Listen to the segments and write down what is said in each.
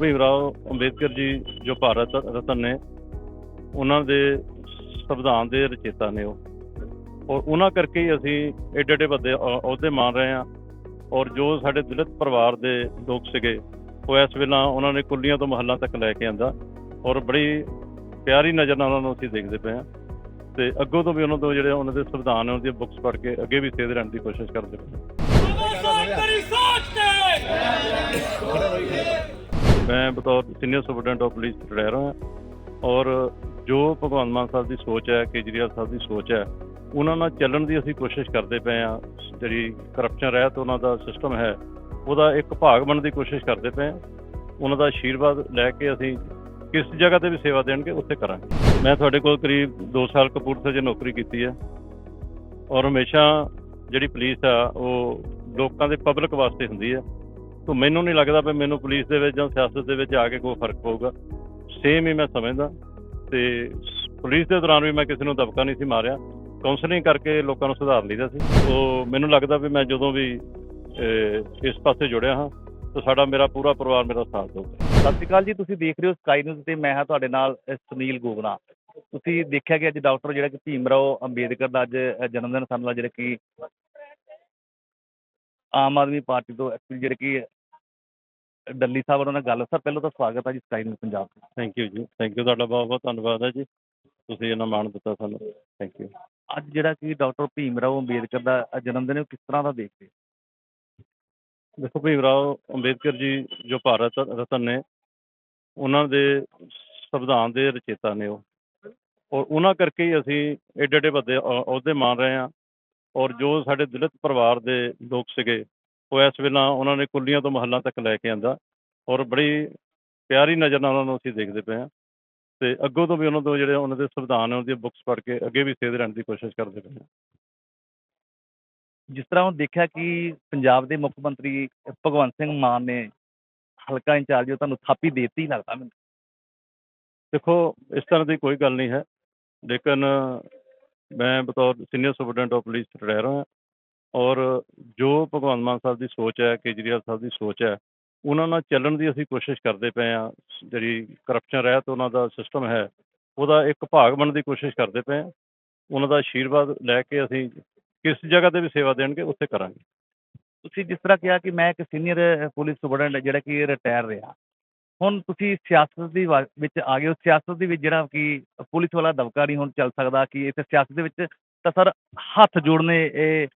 ਭੀਮ ਰਾਓ ਅੰਬੇਦਕਰ ਜੀ ਜੋ ਭਾਰਤ ਰਤਨ ਨੇ, ਉਹਨਾਂ ਦੇ ਸੰਵਿਧਾਨ ਦੇ ਰਚੇਤਾ ਨੇ ਉਹ। ਔਰ ਉਹਨਾਂ ਕਰਕੇ ਹੀ ਅਸੀਂ ਐਡੇ ਐਡੇ ਵੱਡੇ ਅਹੁਦੇ ਮਾਣ ਰਹੇ ਹਾਂ। ਔਰ ਜੋ ਸਾਡੇ ਦਲਿਤ ਪਰਿਵਾਰ ਦੇ ਲੋਕ ਸੀਗੇ, ਉਹ ਇਸ ਵੇਲਾ ਉਹਨਾਂ ਨੇ ਕੁੱਲੀਆਂ ਤੋਂ ਮਹੱਲਾ ਤੱਕ ਲੈ ਕੇ ਆਂਦਾ। ਔਰ ਬੜੀ ਪਿਆਰੀ ਨਜ਼ਰ ਨਾਲ ਉਹਨਾਂ ਨੂੰ ਅਸੀਂ ਦੇਖਦੇ ਪਏ ਹਾਂ। ਤੇ ਅੱਗੋਂ ਤੋਂ ਵੀ ਉਹਨਾਂ ਤੋਂ ਜਿਹੜੇ ਉਹਨਾਂ ਦੇ ਸੰਵਿਧਾਨ ਨੇ, ਉਹਨਾਂ ਦੀਆਂ ਬੁੱਕਸ ਪੜ੍ਹ ਕੇ ਅੱਗੇ ਵੀ ਸੇਧ ਰਹਿਣ ਦੀ ਕੋਸ਼ਿਸ਼ ਕਰਦੇ ਪਏ ਹਾਂ। ਮੈਂ ਬਤੌਰ senior superintendent of police retire ਹਾਂ ਔਰ ਜੋ ਭਗਵੰਤ ਮਾਨ ਸਾਹਿਬ ਦੀ ਸੋਚ ਹੈ, ਕੇਜਰੀਵਾਲ ਸਾਹਿਬ ਦੀ ਸੋਚ ਹੈ, ਉਹਨਾਂ ਨਾਲ ਚੱਲਣ ਦੀ ਅਸੀਂ ਕੋਸ਼ਿਸ਼ ਕਰਦੇ ਪਏ ਹਾਂ। ਜਿਹੜੀ ਕਰਪਸ਼ਨ ਰਹਿਤ ਉਹਨਾਂ ਦਾ ਸਿਸਟਮ ਹੈ, ਉਹਦਾ ਇੱਕ ਭਾਗ ਬਣਨ ਦੀ ਕੋਸ਼ਿਸ਼ ਕਰਦੇ ਪਏ ਹਾਂ। ਉਹਨਾਂ ਦਾ ਆਸ਼ੀਰਵਾਦ ਲੈ ਕੇ ਅਸੀਂ ਕਿਸ ਜਗ੍ਹਾ ਤੇ ਵੀ ਸੇਵਾ ਦੇਣਗੇ, ਉੱਥੇ ਕਰਾਂਗੇ। ਮੈਂ ਤੁਹਾਡੇ ਕੋਲ ਕਰੀਬ 2 ਸਾਲ ਕਪੂਰਥਲੇ 'ਚ ਨੌਕਰੀ ਕੀਤੀ ਹੈ ਔਰ ਹਮੇਸ਼ਾ ਜਿਹੜੀ ਪੁਲਿਸ ਆ, ਉਹ ਲੋਕਾਂ ਦੇ ਪਬਲਿਕ ਵਾਸਤੇ ਹੁੰਦੀ ਹੈ। ਤਾਂ ਮੈਨੂੰ ਨਹੀਂ ਲੱਗਦਾ ਵੀ ਮੈਨੂੰ ਪੁਲਿਸ ਦੇ ਵਿੱਚ ਜਾਂ ਸਿਆਸਤ ਦੇ ਵਿੱਚ ਆ ਕੇ ਕੋਈ ਫ਼ਰਕ ਪਊਗਾ। ਸੇਮ ਹੀ ਮੈਂ ਸਮਝਦਾ। ਤੇ ਪੁਲਿਸ ਦੇ ਦੌਰਾਨ ਵੀ ਮੈਂ ਕਿਸੇ ਨੂੰ ਦਬਕਾ ਨਹੀਂ ਸੀ ਮਾਰਿਆ। ਕਾਉਂਸਲਿੰਗ ਕਰਕੇ ਲੋਕਾਂ ਨੂੰ ਸੁਧਾਰ ਲਈਦਾ ਸੀ। ਸੋ ਮੈਨੂੰ ਲੱਗਦਾ ਵੀ ਮੈਂ ਜਦੋਂ ਵੀ ਇਸ ਪਾਸੇ ਜੁੜਿਆ ਹਾਂ, ਤਾਂ ਸਾਡਾ ਮੇਰਾ ਪੂਰਾ ਪਰਿਵਾਰ ਮੇਰਾ ਸਾਥ ਦੇਊਗਾ। ਸਤਿ ਸ਼੍ਰੀ ਅਕਾਲ ਜੀ। ਤੁਸੀਂ ਦੇਖ ਰਹੇ ਹੋ ਸਕਾਈ ਨਿਊਜ਼ ਤੇ ਮੈਂ ਹਾਂ ਤੁਹਾਡੇ ਨਾਲ ਸੁਨੀਲ ਗੋਗਨਾ ਤੁਸੀਂ ਦੇਖਿਆ ਕਿ ਅੱਜ ਡਾਕਟਰ ਜਿਹੜਾ ਕਿ ਭੀਮ ਰਾਓ ਅੰਬੇਦਕਰ ਦਾ ਅੱਜ ਜਨਮ ਦਿਨ ਸਨ ਜਿਹੜਾ ਕਿ ਆਮ ਆਦਮੀ ਪਾਰਟੀ ਤੋਂ actually ਜਿਹੜੇ ਕਿ ਡੱਲੀ ਸਾਹਿਬ ਉਹਨਾਂ ਨਾਲ ਗੱਲ। ਸਰ ਪਹਿਲਾਂ ਤਾਂ ਸਵਾਗਤ ਹੈ ਜੀ ਸਕਾਈ ਨਿਊਜ਼ ਪੰਜਾਬ ਤੇ। Thank you ji. Thank you ਤੁਹਾਡਾ ਬਹੁਤ ਬਹੁਤ ਧੰਨਵਾਦ ਹੈ ਜੀ। ਤੁਸੀਂ ਇਹਨਾਂ ਮਾਣ ਦਿੱਤਾ ਸਾਨੂੰ। ਥੈਂਕ ਯੂ ਅੱਜ ਜਿਹੜਾ ਕਿ ਡਾਕਟਰ ਭੀਮ ਰਾਓ ਅੰਬੇਦਕਰ ਦਾ ਜਨਮ ਦਿਨ ਹੈ ਉਹ ਕਿਸ ਤਰ੍ਹਾਂ ਦਾ ਦੇਖਦੇ? ਦੇਖੋ ਭੀਮ ਰਾਓ ਅੰਬੇਦਕਰ ਜੀ ਜੋ ਭਾਰਤ ਰਤਨ ਨੇ ਉਹਨਾਂ ਦੇ ਸੰਵਿਧਾਨ ਦੇ ਰਚੇਤਾ ਨੇ ਉਹ। ਔਰ ਉਹਨਾਂ ਕਰਕੇ ਹੀ ਅਸੀਂ ਏਡੇ ਏਡੇ ਵੱਡੇ ਅਹੁ- ਅਹੁਦੇ ਮਾਣ ਰਹੇ ਹਾਂ। ਔਰ ਜੋ ਸਾਡੇ ਦਲਿਤ ਪਰਿਵਾਰ ਦੇ ਲੋਕ ਸੀਗੇ ਉਹ ਇਸ ਵੇਲੇ ਉਹਨਾਂ ਨੇ ਕੁੱਲੀਆਂ ਤੋਂ ਮਹੱਲਾਂ ਤੱਕ ਲੈ ਕੇ ਆਂਦਾ ਔਰ ਬੜੀ ਪਿਆਰੀ ਨਜ਼ਰ ਨਾਲ ਉਹਨਾਂ ਨੂੰ ਅਸੀਂ ਦੇਖਦੇ ਪਏ ਹਾਂ ਤੇ ਅੱਗੋਂ ਤੋਂ ਵੀ ਉਹਨਾਂ ਤੋਂ ਜਿਹੜੇ ਉਹਨਾਂ ਦੇ ਸੰਵਿਧਾਨ ਉਹਨਾਂ ਦੀਆਂ ਬੁੱਕਸ ਪੜ੍ਹ ਕੇ ਅੱਗੇ ਵੀ ਸੇਧ ਰਹਿਣ ਦੀ ਕੋਸ਼ਿਸ਼ ਕਰਦੇ ਪਏ ਹਾਂ। ਜਿਸ ਤਰ੍ਹਾਂ ਹੁਣ ਦੇਖਿਆ ਕਿ ਪੰਜਾਬ ਦੇ ਮੁੱਖ ਮੰਤਰੀ ਭਗਵੰਤ ਸਿੰਘ ਮਾਨ ਨੇ ਹਲਕਾ ਇੰਚਾਰਜ ਤੁਹਾਨੂੰ ਥਾਪੀ ਦਿੱਤੀ ਲੱਗਦਾ ਮੈਨੂੰ। ਦੇਖੋ ਇਸ ਤਰ੍ਹਾਂ ਦੀ ਕੋਈ ਗੱਲ ਨਹੀਂ ਹੈ। ਲੇਕਿਨ ਮੈਂ ਬਤੌਰ senior superintendent of police retire ਹਾਂ ਔਰ ਜੋ ਭਗਵੰਤ ਮਾਨ ਸਾਹਿਬ ਦੀ ਸੋਚ ਹੈ, ਕੇਜਰੀਵਾਲ ਸਾਹਿਬ ਦੀ ਸੋਚ ਹੈ, ਉਹਨਾਂ ਨਾਲ ਚੱਲਣ ਦੀ ਅਸੀਂ ਕੋਸ਼ਿਸ਼ ਕਰਦੇ ਪਏ ਹਾਂ। ਜਿਹੜੀ ਕਰਪਸ਼ਨ ਰਹਿਤ ਉਹਨਾਂ ਦਾ ਸਿਸਟਮ ਹੈ, ਉਹਦਾ ਇੱਕ ਭਾਗ ਬਣਨ ਦੀ ਕੋਸ਼ਿਸ਼ ਕਰਦੇ ਪਏ ਹਾਂ। ਉਹਨਾਂ ਦਾ ਆਸ਼ੀਰਵਾਦ ਲੈ ਕੇ ਅਸੀਂ ਕਿਸ ਜਗ੍ਹਾ ਤੇ ਵੀ ਸੇਵਾ ਦੇਣਗੇ, ਉੱਥੇ ਕਰਾਂਗੇ। ਤੁਸੀਂ ਜਿਸ ਤਰ੍ਹਾਂ ਕਿਹਾ ਕਿ ਮੈਂ ਇੱਕ ਸੀਨੀਅਰ ਪੁਲਿਸ ਸੁਪਰਡੈਂਟ ਜਿਹੜਾ ਕਿ ਰਿਟਾਇਰ ਰਿਹਾ। ਹੁਣ ਤੁਸੀਂ ਸਿਆਸਤ ਦੀ ਵਾ- ਵਿੱਚ ਆ ਗਏ ਹੋ। ਸਿਆਸਤ ਦੇ ਵਿੱਚ ਜਿਹੜਾ ਕਿ ਪੁਲਿਸ ਵਾਲਾ ਦਬਕਾ ਨਹੀਂ ਹੁਣ ਚੱਲ ਸਕਦਾ ਕਿ ਇੱਥੇ ਸਿਆਸਤ ਦੇ ਵਿੱਚ ਤਾਂ ਸਰ ਹੱਥ ਜੋੜਨੇ, ਇਹ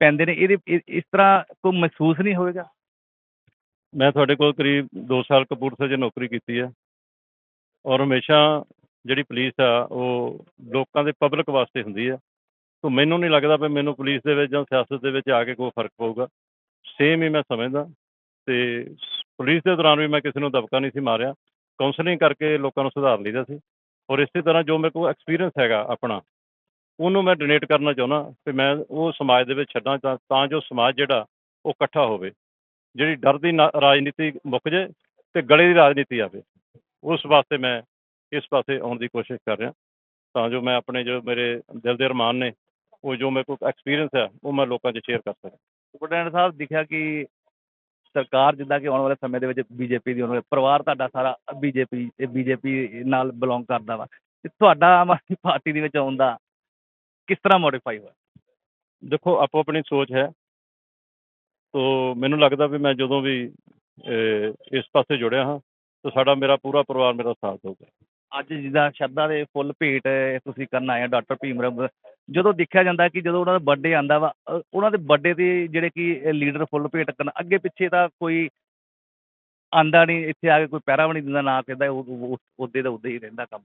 ਪੈਂਦੇ ਨੇ, ਇਹਦੇ ਇਸ ਤਰ੍ਹਾਂ ਕੋਈ ਮਹਿਸੂਸ ਨਹੀਂ ਹੋਵੇਗਾ? ਮੈਂ ਤੁਹਾਡੇ ਕੋਲ ਕਰੀਬ 2 ਸਾਲ ਕਪੂਰਥਲੇ 'ਚ ਨੌਕਰੀ ਕੀਤੀ ਹੈ ਔਰ ਹਮੇਸ਼ਾ ਜਿਹੜੀ ਪੁਲਿਸ ਆ, ਉਹ ਲੋਕਾਂ ਦੇ ਪਬਲਿਕ ਵਾਸਤੇ ਹੁੰਦੀ ਹੈ। ਤਾਂ ਮੈਨੂੰ ਨਹੀਂ ਲੱਗਦਾ ਵੀ ਮੈਨੂੰ ਪੁਲਿਸ ਦੇ ਵਿੱਚ ਜਾਂ ਸਿਆਸਤ ਦੇ ਵਿੱਚ ਆ ਕੇ ਕੋਈ ਫ਼ਰਕ ਪਊਗਾ। ਸੇਮ ਹੀ ਮੈਂ ਸਮਝਦਾ ਤੇ ਪੁਲਿਸ ਦੇ ਦੌਰਾਨ ਵੀ ਮੈਂ ਕਿਸੇ ਨੂੰ ਦਬਕਾ ਨਹੀਂ ਸੀ ਮਾਰਿਆ। ਕਾਉਂਸਲਿੰਗ ਕਰਕੇ ਲੋਕਾਂ ਨੂੰ ਸੁਧਾਰ ਲਈਦਾ ਸੀ। ਔਰ ਇਸੇ ਤਰ੍ਹਾਂ ਜੋ ਮੇਰੇ ਕੋਲ ਐਕਸਪੀਰੀਅੰਸ ਹੈਗਾ ਆਪਣਾ ਉਹਨੂੰ ਮੈਂ ਡੋਨੇਟ ਕਰਨਾ ਚਾਹੁੰਦਾ ਕਿ ਮੈਂ ਉਹ ਸਮਾਜ ਦੇ ਵਿੱਚ ਛੱਡਾਂ ਤਾਂ ਤਾਂ ਜੋ ਸਮਾਜ ਜਿਹੜਾ ਉਹ ਇਕੱਠਾ ਹੋਵੇ, ਜਿਹੜੀ ਡਰ ਦੀ ਨਾ- ਰਾਜਨੀਤੀ ਮੁੱਕ ਜੇ ਤੇ ਗਲੇ ਦੀ ਰਾਜਨੀਤੀ ਆਵੇ। ਉਸ ਵਾਸਤੇ ਮੈਂ ਇਸ ਪਾਸੇ ਆਉਣ ਦੀ ਕੋਸ਼ਿਸ਼ ਕਰ ਰਿਹਾ, ਤਾਂ ਜੋ ਮੈਂ ਆਪਣੇ ਜੋ ਮੇਰੇ ਦਿਲ ਦੇ ਅਰਮਾਨ ਨੇ, ਉਹ ਜੋ ਮੇਰੇ ਕੋਲ ਐਕਸਪੀਰੀਅੰਸ ਹੈ ਉਹ ਮੈਂ ਲੋਕਾਂ 'ਚ ਸ਼ੇਅਰ ਕਰ ਸਕਾਂ। ਸੁਪਰਡੈਂਟ ਸਾਹਿਬ ਦਿਖਿਆ ਕਿ ਸਰਕਾਰ ਜਿੱਦਾਂ ਕਿ ਆਉਣ ਵਾਲੇ ਸਮੇਂ ਦੇ ਵਿੱਚ ਬੀਜੇਪੀ ਦੀ ਆਉਣ ਵਾਲੇ, ਪਰਿਵਾਰ ਤੁਹਾਡਾ ਸਾਰਾ ਬੀਜੇਪੀ ਬੀਜੇਪੀ ਨਾਲ ਬਿਲੋਂਗ ਕਰਦਾ ਵਾ। ਤੇ ਤੁਹਾਡਾ ਆਮ ਆਦਮੀ ਪਾਰਟੀ ਦੇ ਵਿੱਚ ਆਉਂਦਾ ਕਿਸ ਤਰ੍ਹਾਂ ਮੋਡੀਫਾਈ ਹੋਇਆ? ਦੇਖੋ ਆਪੋ ਆਪਣੀ ਸੋਚ ਹੈ। ਤੋ ਮੈਨੂੰ ਲੱਗਦਾ ਵੀ ਮੈਂ ਜਦੋਂ ਵੀ ਇਸ ਪਾਸੇ ਜੁੜਿਆ ਹਾਂ ਤਾਂ ਸਾਡਾ ਮੇਰਾ ਪੂਰਾ ਪਰਿਵਾਰ ਮੇਰਾ ਸਾਥ ਦੇਊਗਾ। ਅੱਜ ਜਿੱਦਾਂ ਸ਼ਰਧਾ ਦੇ ਫੁੱਲ ਭੇਟ ਤੁਸੀਂ ਕਰਨ ਆਏ ਆ ਡਾਕਟਰ ਭੀਮ ਰਾਓ ਜਦੋਂ ਦੇਖਿਆ ਜਾਂਦਾ ਕਿ ਜਦੋਂ ਉਹਨਾਂ ਦਾ ਬਰਥਡੇ ਆਂਦਾ ਵਾ ਉਹਨਾਂ ਦੇ ਬਰਥਡੇ ਤੇ ਜਿਹੜੇ ਕਿ ਲੀਡਰ ਫੁੱਲ ਭੇਟ ਕਰਨ ਅੱਗੇ ਪਿੱਛੇ ਤਾਂ ਕੋਈ ਆਂਦਾ ਨਹੀਂ ਇੱਥੇ ਆ ਕੇ ਕੋਈ ਪਹਿਰਾ ਵੀ ਨਹੀਂ ਦਿੰਦਾ ਨਾ ਕਹਿੰਦਾ ਉਹਦੇ ਦਾ ਉਹਦੇ ਹੀ ਰਹਿੰਦਾ ਕੰਮ।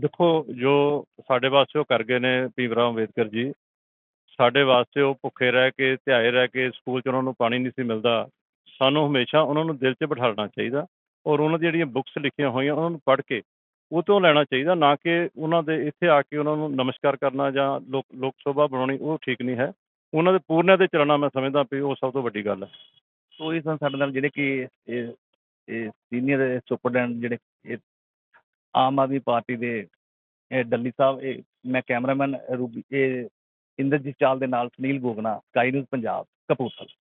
ਦੇਖੋ, ਜੋ ਸਾਡੇ ਵਾਸਤੇ ਉਹ ਕਰ ਗਏ ਨੇ ਭੀਮ ਰਾਓ ਅੰਬੇਦਕਰ ਜੀ, ਸਾਡੇ ਵਾਸਤੇ ਉਹ ਭੁੱਖੇ ਰਹਿ ਕੇ, ਧਿਆਏ ਰਹਿ ਕੇ ਸਕੂਲ 'ਚ ਉਹਨਾਂ ਨੂੰ ਪਾਣੀ ਨਹੀਂ ਸੀ ਮਿਲਦਾ। ਸਾਨੂੰ ਹਮੇਸ਼ਾ ਉਹਨਾਂ ਨੂੰ ਦਿਲ 'ਚ ਬਿਠਾਉਣਾ ਚਾਹੀਦਾ ਔਰ ਉਹਨਾਂ ਦੀਆਂ ਜਿਹੜੀਆਂ ਬੁੱਕਸ ਲਿਖੀਆਂ ਹੋਈਆਂ ਉਹਨਾਂ ਨੂੰ ਪੜ੍ਹ ਕੇ ਉਹ ਤੋਂ ਲੈਣਾ ਚਾਹੀਦਾ, ਨਾ ਕਿ ਉਹਨਾਂ ਦੇ ਇੱਥੇ ਆ ਕੇ ਉਹਨਾਂ ਨੂੰ ਨਮਸਕਾਰ ਕਰਨਾ ਜਾਂ ਲੋਕ ਲੋਕ ਸਭਾ ਬਣਾਉਣੀ ਉਹ ਠੀਕ ਨਹੀਂ ਹੈ। ਉਹਨਾਂ ਦੇ ਪੂਰਨਿਆਂ ਤੇ ਚੱਲਣਾ ਮੈਂ ਸਮਝਦਾ ਵੀ ਉਹ ਸਭ ਤੋਂ ਵੱਡੀ ਗੱਲ ਹੈ। ਸੋ ਇਹ ਸਨ ਸਾਡੇ ਨਾਲ ਜਿਹੜੇ ਕਿ ਇਹ ਸੀਨੀਅਰ ਸੁਪਰਡੈਂਟ ਜਿਹੜੇ ਆਮ ਆਦਮੀ ਪਾਰਟੀ ਦੇ ਡੱਲੀ ਸਾਹਿਬ, ਇਹ ਮੈਂ ਕੈਮਰਾਮੈਨ ਰੂਬੀ, ਇਹ ਇੰਦਰਜੀਤ ਚਾਲ ਦੇ ਨਾਲ ਸੁਨੀਲ ਗੋਗਨਾ ਸਕਾਈ ਨਿਊਜ਼ ਪੰਜਾਬ, ਕਪੂਰਥਲਾ।